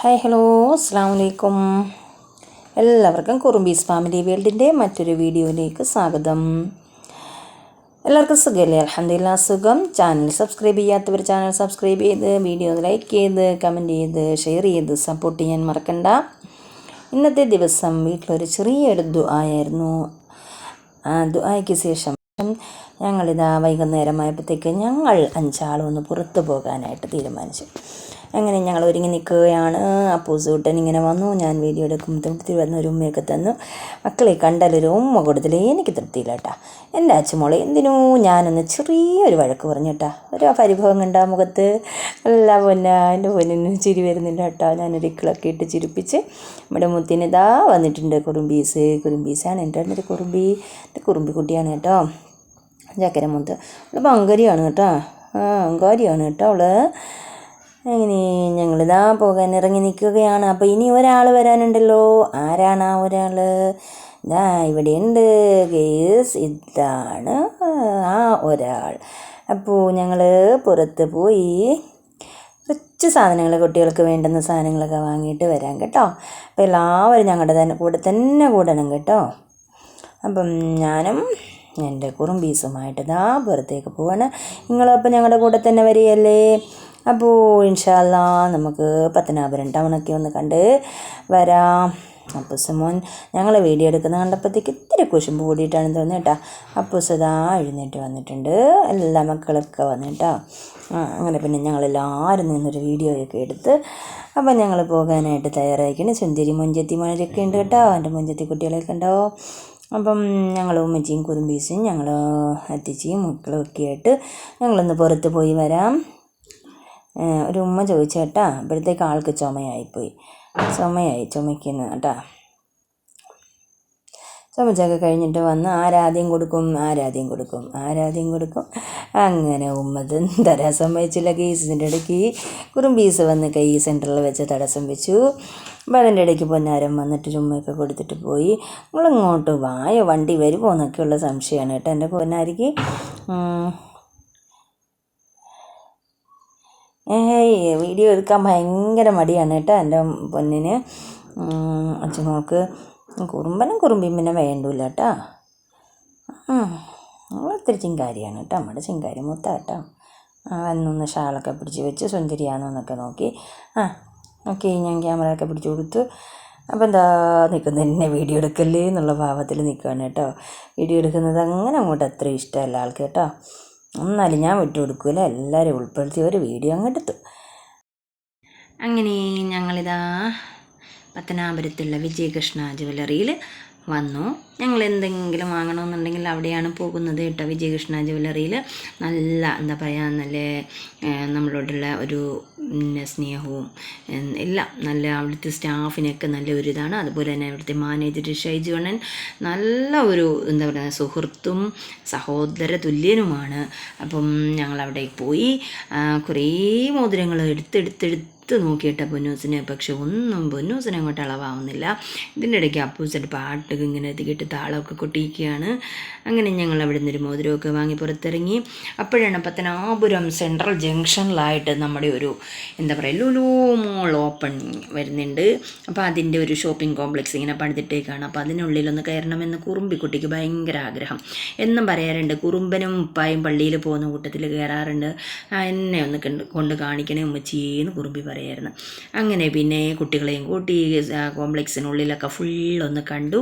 Hi hello അസ്സാം വലൈക്കും എല്ലാവർക്കും കുറുമ്പീസ് ഫാമിലി വേൾഡിന്റെ മറ്റൊരു വീഡിയോയിലേക്ക് സ്വാഗതം. എല്ലാവർക്കും സുഖമല്ലേ അലഹമില്ല സുഖം. ചാനൽ സബ്സ്ക്രൈബ് ചെയ്യാത്തവർ ചാനൽ സബ്സ്ക്രൈബ് ചെയ്ത് വീഡിയോ ലൈക്ക് ചെയ്ത് കമന്റ് ചെയ്ത് ഷെയർ ചെയ്ത് സപ്പോർട്ട് ചെയ്യാൻ മറക്കണ്ട. ഇന്നത്തെ ദിവസം വീട്ടിലൊരു ചെറിയൊരു ദുആയായിരുന്നു. ആ ദുആയ്ക്ക് ശേഷം ഞങ്ങളിതാ വൈകുന്നേരമായപ്പോഴത്തേക്ക് ഞങ്ങൾ അഞ്ചാളൊന്ന് പുറത്തു പോകാനായിട്ട് തീരുമാനിച്ചു. അങ്ങനെ ഞങ്ങൾ ഒരുങ്ങി നിൽക്കുകയാണ്. അപ്പൂസൂട്ടൻ ഇങ്ങനെ വന്നു. ഞാൻ വീഡിയോ എടുക്കുമ്പോൾ തൃപ്തി വരുന്ന ഒരു ഉമ്മയൊക്കെ തന്നു. മക്കളെ കണ്ടാലൊരു ഉമ്മ കൊടുത്തില്ലേ? എനിക്ക് തൃപ്തിയില്ല കേട്ടാ എന്റെ അച്ഛമോളെ എന്തിനോ? ഞാനൊന്ന് ചെറിയൊരു വഴക്ക് പറഞ്ഞു കേട്ടാ ഒരു പരിഭവം കണ്ട മുഖത്ത്. അല്ല പൊന്ന എന്റെ പൊന്നിന് ചിരി വരുന്നില്ല കേട്ടോ ഞാനൊരു ഇക്കിളൊക്കെ ഇട്ട് ചിരിപ്പിച്ച് നമ്മുടെ മുത്തിന് ഇതാ വന്നിട്ടുണ്ട്. കുറുമ്പീസ്. കുറുമ്പീസാണ് എന്റെ ഒരു കുറുമ്പി. എന്റെ കുറുമ്പി കുട്ടിയാണ് കേട്ടോ. ചക്കര മുത്ത് അവൾ പങ്കരിയാണ് കേട്ടോ. ആ അങ്കാരിയാണ് കേട്ടോ അവൾ. അങ്ങനെ ഞങ്ങളിതാ പോകാൻ ഇറങ്ങി നിൽക്കുകയാണ്. അപ്പോൾ ഇനി ഒരാൾ വരാനുണ്ടല്ലോ. ആരാണ് ആ ഒരാൾ ഇതാ ഇവിടെയുണ്ട്. ഗേസ് ഇതാണ് ആ ഒരാൾ. അപ്പോൾ ഞങ്ങൾ പുറത്ത് പോയി കുറച്ച് സാധനങ്ങൾ കുട്ടികൾക്ക് വേണ്ടുന്ന സാധനങ്ങളൊക്കെ വാങ്ങിയിട്ട് വരാം കേട്ടോ. അപ്പോൾ എല്ലാവരും ഞങ്ങളുടെ തന്നെ കൂടെ തന്നെ കൂടണം കേട്ടോ. അപ്പം ഞാനും എന്റെ കുറും ബീസുമായിട്ട് ഇതാ പുറത്തേക്ക് പോവാണ്. നിങ്ങളപ്പോൾ ഞങ്ങളുടെ കൂടെ തന്നെ വരികയല്ലേ? അപ്പോൾ ഇൻഷാല്ല നമുക്ക് പത്തനാപുരം ടൗണൊക്കെ ഒന്ന് കണ്ട് വരാം. അപ്പൂസ് മോൻ ഞങ്ങൾ വീഡിയോ എടുക്കുന്ന കണ്ടപ്പോഴത്തേക്ക് ഇത്തിരി കുശുമ്പ് കൂടിയിട്ടാണ് തോന്നുന്നത് കേട്ടോ. അപ്പൂസ് ഇതാ എഴുന്നേറ്റ് വന്നിട്ടുണ്ട്. എല്ലാ മക്കളൊക്കെ വന്നിട്ടോ. അങ്ങനെ പിന്നെ ഞങ്ങളെല്ലാവരും നിന്നൊരു വീഡിയോയൊക്കെ എടുത്ത് അപ്പം ഞങ്ങൾ പോകാനായിട്ട് തയ്യാറായിക്കണം. സുന്ദരി മുഞ്ചത്തി മഴയൊക്കെ ഉണ്ട് കേട്ടോ. എന്റെ മുഞ്ചത്തി കുട്ടികളൊക്കെ ഉണ്ടോ? അപ്പം ഞങ്ങൾ ഉമ്മച്ചിയും കുറുമ്പീസും ഞങ്ങൾ അത്തിച്ചിയും മക്കളും ഒക്കെ ആയിട്ട് ഞങ്ങളൊന്ന് പുറത്ത് പോയി വരാം. ഒരു ഉമ്മ ചോദിച്ചേട്ടാ അപ്പോഴത്തേക്ക് ആൾക്ക് ചുമയായിപ്പോയി. ചുമയായി ചുമയ്ക്കുന്നു കേട്ടാ. ചുമച്ചൊക്കെ കഴിഞ്ഞിട്ട് വന്ന് ആരാദ്യം കൊടുക്കും ആരാദ്യം കൊടുക്കും ആരാദ്യം കൊടുക്കും. അങ്ങനെ ഉമ്മ തരാൻ സമ്മതിച്ചില്ല. കേസിന്റെ ഇടയ്ക്ക് കുറുമ്പീസ് വന്ന് കൈ സെന്ററിൽ വെച്ച് തടസ്സം വെച്ചു. അപ്പോൾ അതിന്റെ ഇടയ്ക്ക് പൊന്നാരം വന്നിട്ട് ചുമ്മയൊക്കെ കൊടുത്തിട്ട് പോയി. നിങ്ങളിങ്ങോട്ട് വായോ വണ്ടി വരുമോ? എന്നൊക്കെയുള്ള സംശയമാണ് കേട്ടോ എന്റെ പൊന്നാരിക്ക്. വീഡിയോ എടുക്കാൻ ഭയങ്കര മടിയാണ് കേട്ടോ എന്റെ പൊന്നിന്. അച്ഛനോൾക്ക് കുറുമ്പനും കുറുമ്പിയും പിന്നെ വേണ്ടില്ല കേട്ടോ. ഒത്തിരി ചിങ്കാരിയാണ് കേട്ടോ. നമ്മുടെ ചിങ്കാരി മുത്ത കേട്ടോ. വന്നൊന്ന് ഷാളൊക്കെ പിടിച്ച് വെച്ച് സുന്ദരിയാണെന്നൊക്കെ നോക്കി. ആ ഓക്കെ ഞാൻ ക്യാമറയൊക്കെ പിടിച്ചു കൊടുത്തു. അപ്പോൾ എന്താ നിൽക്കുന്നത്? എന്നെ വീഡിയോ എടുക്കല്ലേ എന്നുള്ള ഭാവത്തിൽ നിൽക്കുകയാണ് കേട്ടോ. വീഡിയോ എടുക്കുന്നത് അങ്ങനെ അങ്ങോട്ട് അത്ര ഇഷ്ടമല്ല ആൾക്ക് കേട്ടോ. എന്നാലും ഞാൻ വിട്ടു കൊടുക്കൂല. എല്ലാവരും ഉൾപ്പെടുത്തി ഒരു വീഡിയോ അങ്ങെടുത്തു അങ്ങനെ ഞങ്ങളിതാ പത്തനാപുരത്തുള്ള വിജയകൃഷ്ണ ജ്വല്ലറിയിൽ വന്നു. ഞങ്ങൾ എന്തെങ്കിലും വാങ്ങണമെന്നുണ്ടെങ്കിൽ അവിടെയാണ് പോകുന്നത് കേട്ടോ വിജയകൃഷ്ണ ജ്വല്ലറിയിൽ. നല്ല എന്താ പറയുക നല്ല നമ്മളോടുള്ള ഒരു സ്നേഹവും എല്ലാം നല്ല അവിടുത്തെ സ്റ്റാഫിനൊക്കെ നല്ല ഒരു ഇതാണ്. അതുപോലെ തന്നെ അവിടുത്തെ മാനേജർ ഷൈജു അണ്ണൻ നല്ല ഒരു എന്താ പറയുക സുഹൃത്തും സഹോദര തുല്യനുമാണ്. അപ്പം ഞങ്ങൾ അവിടെ പോയി കുറേ മോതിരങ്ങൾ എടുത്തെടുത്തെടുത്ത് എടുത്ത് നോക്കിയിട്ട പൊന്നൂസിന് പക്ഷെ ഒന്നും പൊന്നൂസിനെ അങ്ങോട്ട് അളവാവുന്നില്ല. ഇതിന്റെ ഇടയ്ക്ക് അപ്പൂസിന്റെ പാട്ടൊക്കെ ഇങ്ങനെ എത്തിക്കിട്ട് താളമൊക്കെ കൊട്ടിയിരിക്കുകയാണ്. അങ്ങനെ ഞങ്ങൾ അവിടെ നിന്നൊരു മോതിരമൊക്കെ വാങ്ങി പുറത്തിറങ്ങി. അപ്പോഴാണ് പത്തനാപുരം സെൻട്രൽ ജംഗ്ഷനിലായിട്ട് നമ്മുടെ ഒരു എന്താ പറയുക ലുലു മോൾ ഓപ്പൺ വരുന്നുണ്ട്. അപ്പോൾ അതിന്റെ ഒരു ഷോപ്പിംഗ് കോംപ്ലക്സ് ഇങ്ങനെ പണിതിട്ടേക്കാണ്. അപ്പോൾ അതിനുള്ളിലൊന്ന് കയറണമെന്ന് കുറുമ്പിക്കുട്ടിക്ക് ഭയങ്കര ആഗ്രഹം. എന്നും പറയാറുണ്ട് കുറുമ്പനും ഉപ്പായും പള്ളിയിൽ പോകുന്ന കൂട്ടത്തിൽ കയറാറുണ്ട്. എന്നെ ഒന്ന് കൊണ്ട് കാണിക്കണേ ഉമ്മച്ചീന്ന് കുറുമ്പി പറയും. പറയായിരുന്നു. അങ്ങനെ പിന്നെ കുട്ടികളെയും കൂട്ടി കോംപ്ലക്സിനുള്ളിലൊക്കെ ഫുള്ളൊന്ന് കണ്ടു.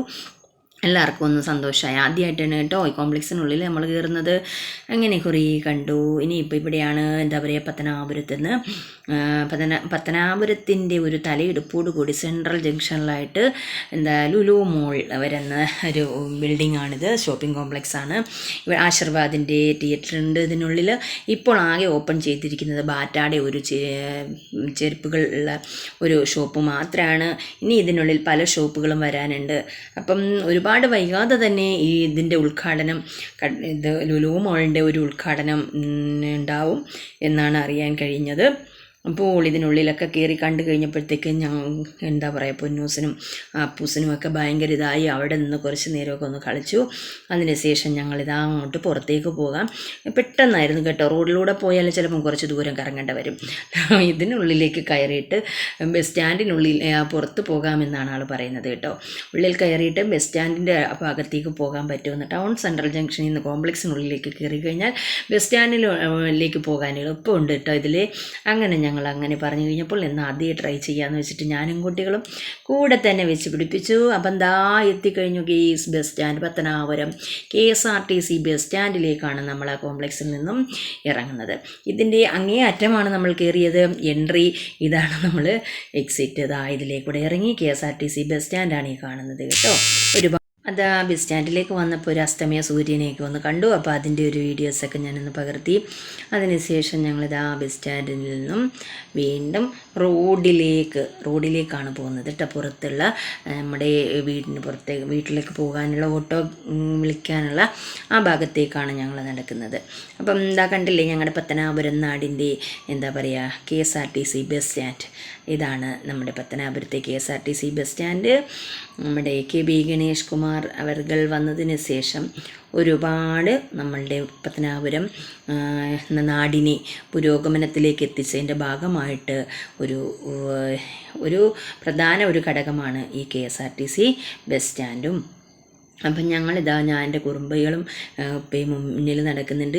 എല്ലാവർക്കും ഒന്ന് സന്തോഷമായി. ആദ്യമായിട്ടാണ് കേട്ടോ ഈ കോംപ്ലക്സിനുള്ളിൽ നമ്മൾ കയറുന്നത്. അങ്ങനെ കുറേ കണ്ടു. ഇനിയിപ്പോൾ ഇവിടെയാണ് എന്താ പറയുക പത്തനാപുരത്ത് നിന്ന് പത്തന പത്തനാപുരത്തിന്റെ ഒരു തലയെടുപ്പോട് കൂടി സെൻട്രൽ ജംഗ്ഷനിലായിട്ട് എന്താ ലുലു മോൾ വരുന്ന ഒരു ബിൽഡിംഗ് ആണിത് ഷോപ്പിംഗ് കോംപ്ലക്സ് ആണ് ഇവിടെ ആശീർവാദിന്റെ തിയേറ്റർ ഉണ്ട് ഇതിനുള്ളിൽ. ഇപ്പോൾ ആകെ ഓപ്പൺ ചെയ്തിരിക്കുന്നത് ബാറ്റാടെ ഒരു ചെരുപ്പുകൾ ഉള്ള ഒരു ഷോപ്പ് മാത്രമാണ് ഇനി ഇതിനുള്ളിൽ പല ഷോപ്പുകളും വരാനുണ്ട്. അപ്പം ഒരുപാട് ഒരുപാട് വൈകാതെ തന്നെ ഈ ഇതിന്റെ ഉദ്ഘാടനം ഇത് ലുലു മോളിന്റെ ഒരു ഉദ്ഘാടനം ഉണ്ടാവും എന്നാണ് അറിയാൻ കഴിഞ്ഞത്. അപ്പോൾ ഇതിനുള്ളിലൊക്കെ കയറി കണ്ടു കഴിഞ്ഞപ്പോഴത്തേക്ക് ഞാൻ എന്താ പറയുക പൊന്നൂസിനും അപ്പൂസിനും ഒക്കെ ഭയങ്കര ഇതായി. അവിടെ നിന്ന് കുറച്ച് നേരമൊക്കെ ഒന്ന് കളിച്ചു. അതിനുശേഷം ഞങ്ങളിതാ അങ്ങോട്ട് പുറത്തേക്ക് പോകാം. പെട്ടെന്നായിരുന്നു കേട്ടോ. റോഡിലൂടെ പോയാൽ ചിലപ്പം കുറച്ച് ദൂരം കറങ്ങേണ്ട വരും. ഇതിനുള്ളിലേക്ക് കയറിയിട്ട് ബസ് സ്റ്റാൻഡിനുള്ളിൽ പുറത്ത് പോകാമെന്നാണ് ആൾ പറയുന്നത് കേട്ടോ. ഉള്ളിൽ കയറിയിട്ട് ബസ് സ്റ്റാൻഡിന്റെ ഭാഗത്തേക്ക് പോകാൻ പറ്റുമെന്ന് ടൗൺ സെൻട്രൽ ജംഗ്ഷനിൽ നിന്ന് കോംപ്ലക്സിനുള്ളിലേക്ക് കയറി കഴിഞ്ഞാൽ ബസ് സ്റ്റാൻഡിലേക്ക് പോകാൻ എളുപ്പമുണ്ട് കേട്ടോ ഇതിൽ അങ്ങനെ ഞങ്ങൾ അങ്ങനെ പറഞ്ഞു കഴിഞ്ഞപ്പോൾ എന്നാൽ ആദ്യം ട്രൈ ചെയ്യാമെന്ന് വെച്ചിട്ട് ഞാനും കുട്ടികളും കൂടെ തന്നെ വെച്ച് പിടിപ്പിച്ചു. അപ്പം ദാ എത്തിക്കഴിഞ്ഞു case bus stand Pathanapuram. K S R T C bus സ്റ്റാൻഡിലേക്കാണ് നമ്മൾ ആ കോംപ്ലക്സിൽ നിന്നും ഇറങ്ങുന്നത്. ഇതിന്റെ അങ്ങേ അറ്റമാണ് നമ്മൾ കയറിയത്. എൻട്രി ഇതാണ് നമ്മൾ എക്സിറ്റ് ഇതാ ഇതിലേക്കൂടെ ഇറങ്ങി K S R T C bus സ്റ്റാൻഡാണ് ഈ കാണുന്നത് കേട്ടോ. ഒരു അത് ആ ബസ് സ്റ്റാൻഡിലേക്ക് വന്നപ്പോൾ ഒരു അസ്തമയ സൂര്യനെയൊക്കെ ഒന്ന് കണ്ടു. അപ്പോൾ അതിന്റെ ഒരു വീഡിയോസൊക്കെ ഞാനൊന്ന് പകർത്തി. അതിനുശേഷം ഞങ്ങളിത് ആ ബസ് സ്റ്റാൻഡിൽ നിന്നും വീണ്ടും റോഡിലേക്ക് റോഡിലേക്കാണ് പോകുന്നത് കേട്ടോ പുറത്തുള്ള നമ്മുടെ വീടിന് പുറത്തേക്ക് വീട്ടിലേക്ക് പോകാനുള്ള ഓട്ടോ വിളിക്കാനുള്ള ആ ഭാഗത്തേക്കാണ് ഞങ്ങൾ നടക്കുന്നത്. അപ്പം എന്താ കണ്ടില്ലേ ഞങ്ങളുടെ പത്തനാപുരം നാടിന്റെ എന്താ പറയുക K S R T C bus stand ഇതാണ് നമ്മുടെ പത്തനാപുരത്തെ K S R T C bus stand നമ്മുടെ കെ ബി ഗണേഷ് കുമാർ അവർകൾ വന്നതിന് ശേഷം ഒരുപാട് നമ്മളുടെ പത്തനാപുരം നാടിനെ പുരോഗമനത്തിലേക്ക് എത്തിച്ചതിന്റെ ഭാഗമായിട്ട് ഒരു ഒരു പ്രധാന ഒരു ഘടകമാണ് ഈ K S R T C bus സ്റ്റാൻഡും. അപ്പം ഞങ്ങളിതാ ഞാൻ എന്റെ കുറുമ്പകളും ഇപ്പം മുന്നിൽ നടക്കുന്നുണ്ട്.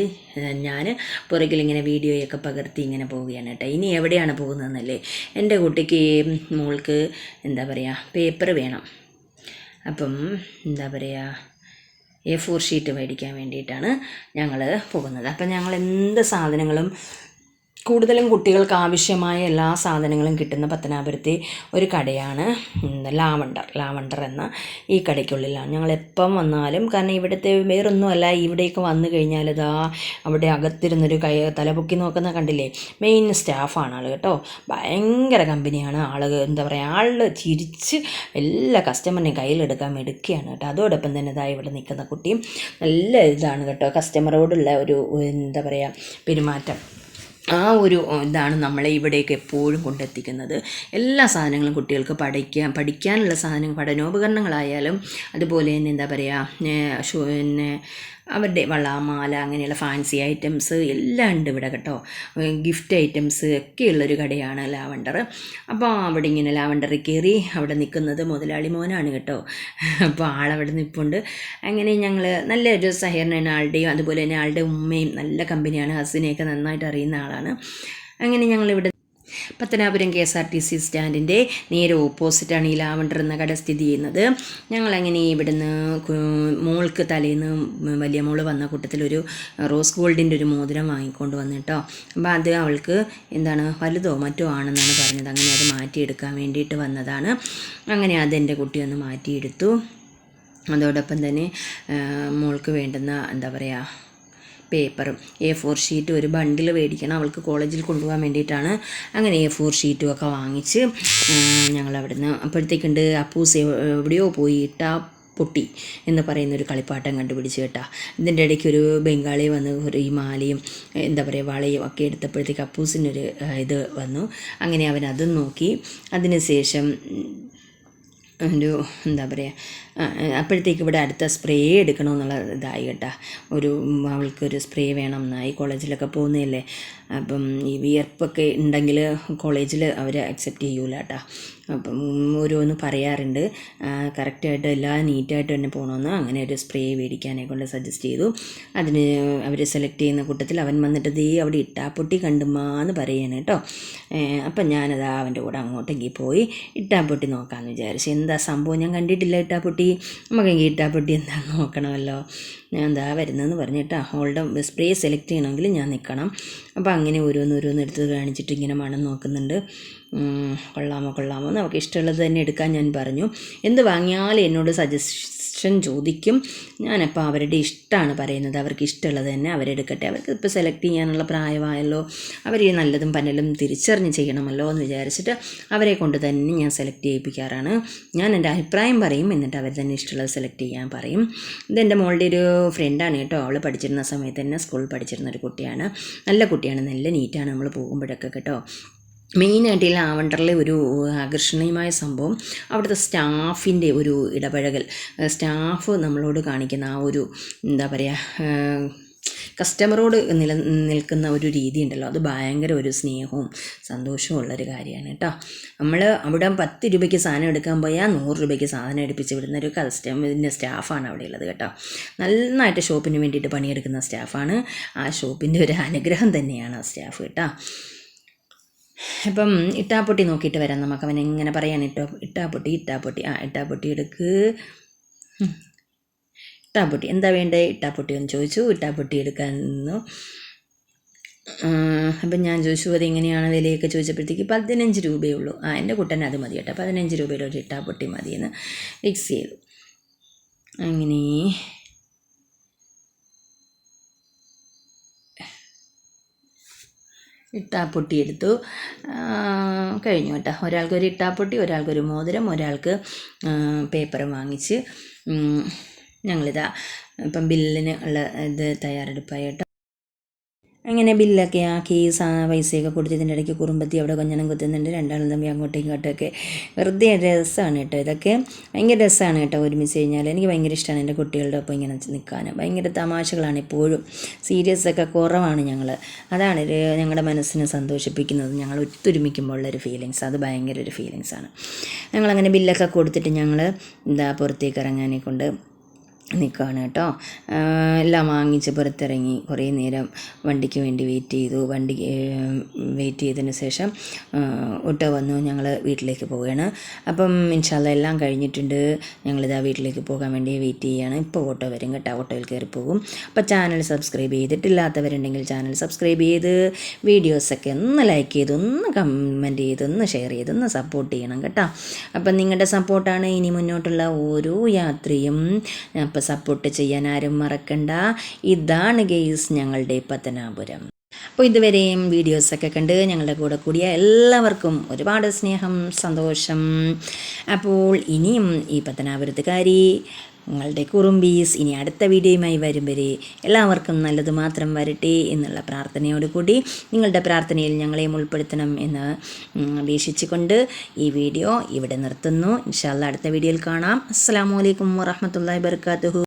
ഞാൻ പുറകിൽ ഇങ്ങനെ വീഡിയോയൊക്കെ പകർത്തി ഇങ്ങനെ പോവുകയാണ് കേട്ടോ. ഇനി എവിടെയാണ് പോകുന്നതെന്നല്ലേ? എന്റെ കുട്ടിക്ക് മോൾക്ക് എന്താ പറയുക പേപ്പർ വേണം. അപ്പം എന്താ പറയുക എ ഫോർ ഷീറ്റ് മേടിക്കാൻ വേണ്ടിയിട്ടാണ് ഞങ്ങൾ പോകുന്നത്. അപ്പം ഞങ്ങൾ എന്ത് സാധനങ്ങളും കൂടുതലും കുട്ടികൾക്ക് ആവശ്യമായ എല്ലാ സാധനങ്ങളും കിട്ടുന്ന പത്തനാപുരത്തെ ഒരു കടയാണ് ലാവണ്ടർ ലാവണ്ടർ എന്ന ഈ കടയ്ക്കുള്ളിലാണ് ഞങ്ങൾ എപ്പം വന്നാലും കാരണം ഇവിടുത്തെ വേറൊന്നുമല്ല ഇവിടേക്ക് വന്നു കഴിഞ്ഞാൽ ഇതാ അവിടെ അകത്തിരുന്നൊരു കൈ തലപൊക്കി നോക്കുന്ന കണ്ടില്ലേ? മെയിൻ സ്റ്റാഫാണ് ആൾ കേട്ടോ. ഭയങ്കര കമ്പനിയാണ് ആൾ എന്താ പറയുക ആൾ ചിരിച്ച് എല്ലാ കസ്റ്റമറിനെയും കയ്യിലെടുക്കാൻ എടുക്കുകയാണ് കേട്ടോ. അതോടൊപ്പം തന്നെ ഇതാ ഇവിടെ നിൽക്കുന്ന കുട്ടിയും നല്ല ഇതാണ് കേട്ടോ. കസ്റ്റമറോടുള്ള ഒരു എന്താ പറയുക പെരുമാറ്റം. ആ ഒരു ഇതാണ് നമ്മളെ ഇവിടേക്ക് എപ്പോഴും കൊണ്ടെത്തിക്കുന്നത്. എല്ലാ സാധനങ്ങളും കുട്ടികൾക്ക് പഠിക്കാൻ പഠിക്കാനുള്ള സാധനങ്ങൾ പഠനോപകരണങ്ങളായാലും അതുപോലെ തന്നെ എന്താ പറയുക പിന്നെ അവരുടെ വള മാല അങ്ങനെയുള്ള ഫാൻസി ഐറ്റംസ് എല്ലാം ഉണ്ട് ഇവിടെ കേട്ടോ. ഗിഫ്റ്റ് ഐറ്റംസ് ഒക്കെയുള്ളൊരു കടയാണ് ലാവണ്ടർ അപ്പോൾ അവിടെ ഇങ്ങനെ ലാവണ്ടറിൽ കയറി അവിടെ നിൽക്കുന്നത് മുതലാളി മോനാണ് കേട്ടോ. അപ്പോൾ ആളവിടെ നിൽപ്പുണ്ട് അങ്ങനെ ഞങ്ങൾ നല്ലൊരു സഹകരണമാണ് ആളുടെയും അതുപോലെ തന്നെ ആളുടെ ഉമ്മയും നല്ല കമ്പനിയാണ് ഹസിനെയൊക്കെ നന്നായിട്ട് അറിയുന്ന ആളാണ്. അങ്ങനെ ഞങ്ങളിവിടെ Pathanapuram K S R T C സ്റ്റാൻഡിന്റെ നേരെ ഓപ്പോസിറ്റാണ് ഈ ലാവണ്ടർ എന്ന കട സ്ഥിതി ചെയ്യുന്നത്. ഞങ്ങളങ്ങനെ ഇവിടുന്ന് മോൾക്ക് തലേന്ന് വലിയ മോൾ വന്ന കൂട്ടത്തിൽ ഒരു റോസ് ഗോൾഡിന്റെ ഒരു മോതിരം വാങ്ങിക്കൊണ്ട് വന്നു കേട്ടോ. അപ്പോൾ അത് അവൾക്ക് എന്താണ് വലുതോ മറ്റോ ആണെന്നാണ് പറഞ്ഞത്. അങ്ങനെ അത് മാറ്റിയെടുക്കാൻ വേണ്ടിയിട്ട് വന്നതാണ്. അങ്ങനെ അതെന്റെ കുട്ടി ഒന്ന് മാറ്റിയെടുത്തു. അതോടൊപ്പം തന്നെ മോൾക്ക് വേണ്ടുന്ന എന്താ പറയുക പേപ്പറും. എ ഫോർ ഷീറ്റും ഒരു ബണ്ടിൽ മേടിക്കണം. അവൾക്ക് കോളേജിൽ കൊണ്ടുപോകാൻ വേണ്ടിയിട്ടാണ്. അങ്ങനെ എ ഫോർ ഷീറ്റും ഒക്കെ വാങ്ങിച്ച് ഞങ്ങൾ അവിടുന്ന് അപ്പോഴത്തേക്കുണ്ട് അപ്പൂസ് എവ്- എവിടെയോ പോയി ഇട്ടാ പൊട്ടി എന്ന് പറയുന്ന ഒരു കളിപ്പാട്ടം കണ്ടുപിടിച്ച് കേട്ടാ. ഇതിന്റെ ഇടയ്ക്ക് ഒരു ബംഗാളി വന്ന് ഒരു ഈ മാലയും എന്താ പറയുക വളയും ഒക്കെ എടുത്തപ്പോഴത്തേക്ക് അപ്പൂസിനൊരു ഇത് വന്നു. അങ്ങനെ അവൻ അതും നോക്കി. അതിനുശേഷം ഒരു എന്താ പറയുക അപ്പോഴത്തേക്ക് ഇവിടെ അടുത്ത സ്പ്രേ എടുക്കണമെന്നുള്ള ഇതായി കേട്ടാ. ഒരു അവൾക്കൊരു സ്പ്രേ വേണം. എന്നായി കോളേജിലൊക്കെ പോകുന്നതല്ലേ? അപ്പം ഈ വിയർപ്പൊക്കെ ഉണ്ടെങ്കിൽ കോളേജിൽ അവർ അക്സെപ്റ്റ് ചെയ്യൂല കേട്ടാ അപ്പം ഓരോന്ന് പറയാറുണ്ട്. കറക്റ്റായിട്ട് എല്ലാം നീറ്റായിട്ട് തന്നെ പോകണമെന്ന് അങ്ങനെ ഒരു സ്പ്രേ മേടിക്കാനെ കൊണ്ട് സജസ്റ്റ് ചെയ്തു. അതിന് അവർ സെലക്ട് ചെയ്യുന്ന കൂട്ടത്തിൽ അവൻ വന്നിട്ട് ദേ അവിടെ ഇട്ടാപ്പൊട്ടി കണ്ടുമാന്ന് പറയാണ് കേട്ടോ അപ്പം ഞാനത് അവന്റെ കൂടെ അങ്ങോട്ടെങ്കിൽ പോയി ഇട്ടാപ്പൊട്ടി നോക്കാമെന്ന് വിചാരിച്ചു. എന്താ സംഭവം? ഞാൻ കണ്ടിട്ടില്ല ഇട്ടാപ്പൊട്ടി. നമുക്കെങ്കിൽ ഇട്ടാപ്പൊട്ടി എന്താ നോക്കണമല്ലോ. ഞാൻ എന്താ വരുന്നതെന്ന് പറഞ്ഞിട്ടാ. ഹോൾഡ് സ്പ്രേ സെലക്ട് ചെയ്യണമെങ്കിൽ ഞാൻ നിൽക്കണം അപ്പോൾ അങ്ങനെ ഓരോന്ന് ഓരോന്ന് എടുത്ത് കാണിച്ചിട്ട് ഇങ്ങനെ മണം നോക്കുന്നുണ്ട്. കൊള്ളാമോ കൊള്ളാമോ. നമുക്ക് ഇഷ്ടമുള്ളത് തന്നെ എടുക്കാൻ ഞാൻ പറഞ്ഞു. എന്ത് വാങ്ങിയാലും എന്നോട് സജഷൻ ചോദിക്കും. ഞാനപ്പോൾ അവരുടെ ഇഷ്ടമാണ് പറയുന്നത്. അവർക്ക് ഇഷ്ടമുള്ളത് തന്നെ അവരെടുക്കട്ടെ അവർക്ക് ഇപ്പോൾ സെലക്ട് ചെയ്യാനുള്ള പ്രായമായല്ലോ. അവർ ഈ നല്ലതും പന്നലും തിരിച്ചറിഞ്ഞ് ചെയ്യണമല്ലോ എന്ന് വിചാരിച്ചിട്ട് അവരെ കൊണ്ട് തന്നെ ഞാൻ സെലക്ട് ചെയ്യിപ്പിക്കാറാണ്. ഞാൻ എന്റെ അഭിപ്രായം പറയും. എന്നിട്ട് അവർ തന്നെ ഇഷ്ടമുള്ളത് സെലക്ട് ചെയ്യാൻ പറയും. ഇതെന്റെ മോളുടെ ഒരു ഫ്രണ്ടാണ് കേട്ടോ. അവൾ പഠിച്ചിരുന്ന സമയത്ത് തന്നെ സ്കൂളിൽ പഠിച്ചിരുന്ന ഒരു കുട്ടിയാണ്. നല്ല കുട്ടിയാണ്. നല്ല നീറ്റാണ് നമ്മൾ പോകുമ്പോഴൊക്കെ കേട്ടോ. മെയിനായിട്ട് ഈ ലാവണ്ടറിലെ ഒരു ആകർഷണീയമായ സംഭവം അവിടുത്തെ സ്റ്റാഫിന്റെ ഒരു ഇടപഴകൽ. സ്റ്റാഫ് നമ്മളോട് കാണിക്കുന്ന ആ ഒരു എന്താ പറയുക കസ്റ്റമറോട് നില നിൽക്കുന്ന ഒരു രീതി ഉണ്ടല്ലോ അത് ഭയങ്കര ഒരു സ്നേഹവും സന്തോഷവും ഉള്ളൊരു കാര്യമാണ് കേട്ടോ. നമ്മൾ അവിടെ പത്ത് രൂപയ്ക്ക് സാധനം എടുക്കാൻ പോയാൽ നൂറ് രൂപയ്ക്ക് സാധനം എടുപ്പിച്ച് വിടുന്ന ഒരു കസ്റ്റമറിന്റെ സ്റ്റാഫാണ് അവിടെ ഉള്ളത് കേട്ടോ. നന്നായിട്ട് ഷോപ്പിന് വേണ്ടിയിട്ട് പണിയെടുക്കുന്ന സ്റ്റാഫാണ്. ആ ഷോപ്പിന്റെ ഒരു അനുഗ്രഹം തന്നെയാണ് ആ സ്റ്റാഫ് കേട്ടോ. അപ്പം ഇട്ടാപ്പൊട്ടി നോക്കിയിട്ട് വരാം നമുക്ക്. അവൻ എങ്ങനെ പറയാൻ ഇട്ടോ? ഇട്ടാപ്പൊട്ടി ഇട്ടാപ്പൊട്ടി. ആ ഇട്ടാപ്പൊട്ടി എടുക്ക്. ഇട്ടാപ്പൊട്ടി. എന്താ വേണ്ടേ? ഇട്ടാപ്പൊട്ടി എന്ന് ചോദിച്ചു. ഇട്ടാപ്പൊട്ടി എടുക്കാൻ നിന്നു. അപ്പം ഞാൻ ചോദിച്ചു അത് എങ്ങനെയാണ് വിലയൊക്കെ? ചോദിച്ചപ്പോഴത്തേക്ക് പതിനഞ്ച് രൂപയേ ഉള്ളൂ. ആ എന്റെ കുട്ടൻ അത് മതി കേട്ടോ. പതിനഞ്ച് രൂപയുടെ ഒരു ഇട്ടാപ്പൊട്ടി മതിയെന്ന് ഫിക്സ് ചെയ്തു. അങ്ങനെ. ഇട്ടാപ്പൊട്ടി എടുത്തു. കഴിഞ്ഞു കേട്ടോ. ഒരാൾക്കൊരു ഇട്ടാപ്പൊട്ടി ഒരാൾക്കൊരു മോതിരം ഒരാൾക്ക് പേപ്പർ വാങ്ങിച്ച് ഞങ്ങളിതാ ഇപ്പം ബില്ലിന് ഉള്ള ഇത് തയ്യാറെടുപ്പായി കേട്ടോ. അങ്ങനെ ബില്ലൊക്കെ ആക്കി പൈസയൊക്കെ കൊടുത്തതിന്റെ ഇടയ്ക്ക് കുറുമ്പത്തി അവിടെ കൊഞ്ഞനം കുത്തുന്നുണ്ട്. രണ്ടാളും തമ്മിൽ അങ്ങോട്ടും ഇങ്ങോട്ടൊക്കെ വെറുതെ രസമാണ് കേട്ടോ. ഇതൊക്കെ ഭയങ്കര രസമാണ് കേട്ടോ ഒരുമിച്ച് കഴിഞ്ഞാൽ എനിക്ക് ഭയങ്കര ഇഷ്ടമാണ് എന്റെ കുട്ടികളുടെ ഒപ്പം ഇങ്ങനെ നിൽക്കാൻ ഭയങ്കര തമാശകളാണ് എപ്പോഴും. സീരിയസ് ഒക്കെ കുറവാണ് ഞങ്ങൾ അതാണ് ഞങ്ങളുടെ മനസ്സിനെ സന്തോഷിപ്പിക്കുന്നത്. ഞങ്ങൾ ഒത്തൊരുമിക്കുമ്പോൾ ഉള്ളൊരു ഫീലിങ്സ് അത് ഭയങ്കര ഒരു ഫീലിങ്സാണ് ഞങ്ങളങ്ങനെ ബില്ലൊക്കെ കൊടുത്തിട്ട് ഞങ്ങൾ എന്താ പുറത്തേക്ക് ഇറങ്ങാനെ കൊണ്ട് നിൽക്കുകയാണ് കേട്ടോ. എല്ലാം വാങ്ങിച്ച് പുറത്തിറങ്ങി കുറേ നേരം വണ്ടിക്ക് വേണ്ടി വെയിറ്റ് ചെയ്തു. വണ്ടി വെയിറ്റ് ചെയ്തതിന് ശേഷം ഓട്ടോ വന്നു. ഞങ്ങൾ വീട്ടിലേക്ക് പോവുകയാണ്. അപ്പം ഇൻഷാല്ല എല്ലാം കഴിഞ്ഞിട്ടുണ്ട്. ഞങ്ങളിതാ വീട്ടിലേക്ക് പോകാൻ വേണ്ടി വെയിറ്റ് ചെയ്യുകയാണ് ഇപ്പോൾ ഓട്ടോ വരും കേട്ടോ. ഓട്ടോയിൽ കയറി പോകും. അപ്പോൾ ചാനൽ സബ്സ്ക്രൈബ് ചെയ്തിട്ടില്ലാത്തവരുണ്ടെങ്കിൽ ചാനൽ സബ്സ്ക്രൈബ് ചെയ്ത് വീഡിയോസൊക്കെ ഒന്ന് ലൈക്ക് ചെയ്ത് ഒന്ന് കമന്റ് ചെയ്ത് ഒന്ന് ഷെയർ ചെയ്ത് ഒന്ന് സപ്പോർട്ട് ചെയ്യണം കേട്ടോ. അപ്പം നിങ്ങളുടെ സപ്പോർട്ടാണ് ഇനി മുന്നോട്ടുള്ള ഓരോ യാത്രയും. അപ്പോൾ സപ്പോർട്ട് ചെയ്യാൻ ആരും മറക്കണ്ട. ഇതാണ് ഗെയ്സ് ഞങ്ങളുടെ പത്തനാപുരം. അപ്പോൾ ഇതുവരെയും വീഡിയോസൊക്കെ കണ്ട് ഞങ്ങളുടെ കൂടെ കൂടിയ എല്ലാവർക്കും ഒരുപാട് സ്നേഹം സന്തോഷം. അപ്പോൾ ഇനിയും ഈ പത്തനാപുരത്തുകാരി നിങ്ങളുടെ കുറുമ്പീസ് ഇനി അടുത്ത വീഡിയോയുമായി വരും വരെ എല്ലാവർക്കും നല്ലത് മാത്രം വരട്ടെ എന്നുള്ള പ്രാർത്ഥനയോടുകൂടി നിങ്ങളുടെ പ്രാർത്ഥനയിൽ ഞങ്ങളെയും ഉൾപ്പെടുത്തണം എന്ന് അപേക്ഷിച്ചുകൊണ്ട് ഈ വീഡിയോ ഇവിടെ നിർത്തുന്നു. ഇൻഷാല്ല അടുത്ത വീഡിയോയിൽ കാണാം. അസ്സാം വലൈക്കും വാഹമത്തല്ലാ വർക്കാത്തു